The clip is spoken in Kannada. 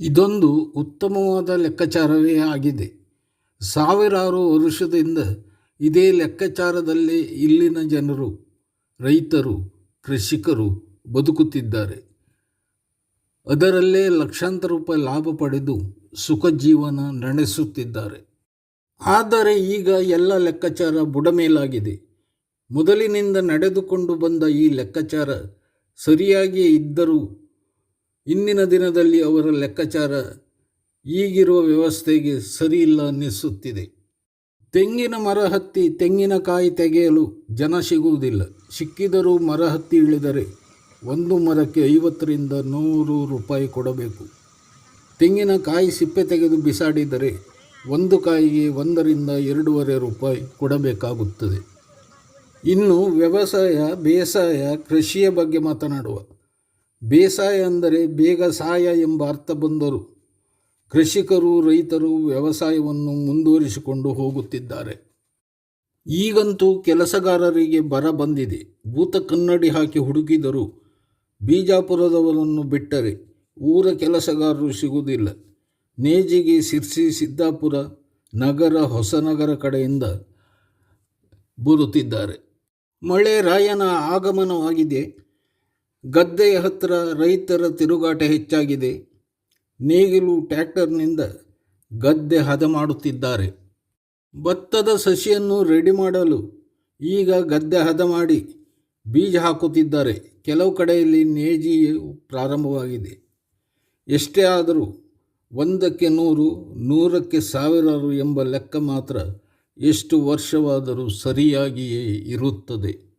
ಇದೊಂದು ಉತ್ತಮವಾದ ಲೆಕ್ಕಾಚಾರವೇ ಆಗಿದೆ. ಸಾವಿರಾರು ವರ್ಷದಿಂದ ಇದೇ ಲೆಕ್ಕಾಚಾರದಲ್ಲಿ ಇಲ್ಲಿನ ಜನರು, ರೈತರು, ಕೃಷಿಕರು ಬದುಕುತ್ತಿದ್ದಾರೆ. ಅದರಲ್ಲೇ ಲಕ್ಷಾಂತರ ರೂಪಾಯಿ ಲಾಭ ಪಡೆದು ಸುಖ ಜೀವನ ನಡೆಸುತ್ತಿದ್ದಾರೆ. ಆದರೆ ಈಗ ಎಲ್ಲ ಲೆಕ್ಕಾಚಾರ ಬುಡಮೇಲಾಗಿದೆ. ಮೊದಲಿನಿಂದ ನಡೆದುಕೊಂಡು ಬಂದ ಈ ಲೆಕ್ಕಾಚಾರ ಸರಿಯಾಗಿಯೇ ಇದ್ದರೂ ಇಂದಿನ ದಿನದಲ್ಲಿ ಅವರ ಲೆಕ್ಕಾಚಾರ ಈಗಿರುವ ವ್ಯವಸ್ಥೆಗೆ ಸರಿಯಿಲ್ಲ ಅನ್ನಿಸುತ್ತಿದೆ. ತೆಂಗಿನ ಮರ ಹತ್ತಿ ತೆಂಗಿನಕಾಯಿ ತೆಗೆಯಲು ಜನ ಸಿಗುವುದಿಲ್ಲ. ಸಿಕ್ಕಿದರೂ ಮರ ಹತ್ತಿ ಇಳಿದರೆ ಒಂದು ಮರಕ್ಕೆ ಐವತ್ತರಿಂದ ನೂರು ರೂಪಾಯಿ ಕೊಡಬೇಕು. ತೆಂಗಿನಕಾಯಿ ಸಿಪ್ಪೆ ತೆಗೆದು ಬಿಸಾಡಿದರೆ ಒಂದು ಕಾಯಿಗೆ ಒಂದರಿಂದ ಎರಡೂವರೆ ರೂಪಾಯಿ ಕೊಡಬೇಕಾಗುತ್ತದೆ. ಇನ್ನು ವ್ಯವಸಾಯ, ಬೇಸಾಯ, ಕೃಷಿಯ ಬಗ್ಗೆ ಮಾತನಾಡುವ. ಬೇಸಾಯ ಅಂದರೆ ಬೇಗ ಸಾಯ ಎಂಬ ಅರ್ಥ ಬಂದರು ಕೃಷಿಕರು, ರೈತರು ವ್ಯವಸಾಯವನ್ನು ಮುಂದುವರಿಸಿಕೊಂಡು ಹೋಗುತ್ತಿದ್ದಾರೆ. ಈಗಂತೂ ಕೆಲಸಗಾರರಿಗೆ ಬರ ಬಂದಿದೆ. ಭೂತ ಕನ್ನಡಿ ಹಾಕಿ ಹುಡುಕಿದರು ಬೀಜಾಪುರದವರನ್ನು ಬಿಟ್ಟರೆ ಊರ ಕೆಲಸಗಾರರು ಸಿಗುವುದಿಲ್ಲ. ನೇಜಿಗೆ ಸಿರ್ಸಿ ಸಿದ್ದಾಪುರ, ನಗರ, ಹೊಸನಗರ ಕಡೆಯಿಂದ ಬರುತ್ತಿದ್ದಾರೆ. ಮಳೆ ರಾಯನ ಆಗಮನವಾಗಿದೆ. ಗದ್ದೆಯ ಹತ್ತಿರ ರೈತರ ತಿರುಗಾಟ ಹೆಚ್ಚಾಗಿದೆ. ನೇಗಿಲು, ಟ್ಯಾಕ್ಟರ್ನಿಂದ ಗದ್ದೆ ಹದ ಮಾಡುತ್ತಿದ್ದಾರೆ. ಭತ್ತದ ಸಸಿಯನ್ನು ರೆಡಿ ಮಾಡಲು ಈಗ ಗದ್ದೆ ಹದ ಮಾಡಿ ಬೀಜ ಹಾಕುತ್ತಿದ್ದಾರೆ. ಕೆಲವು ಕಡೆಯಲ್ಲಿ ನೇಜಿಯು ಪ್ರಾರಂಭವಾಗಿದೆ. ಎಷ್ಟೇ ಆದರೂ ಒಂದಕ್ಕೆ ನೂರು, ನೂರಕ್ಕೆ ಸಾವಿರಾರು ಎಂಬ ಲೆಕ್ಕ ಮಾತ್ರ ಎಷ್ಟು ವರ್ಷವಾದರೂ ಸರಿಯಾಗಿಯೇ ಇರುತ್ತದೆ.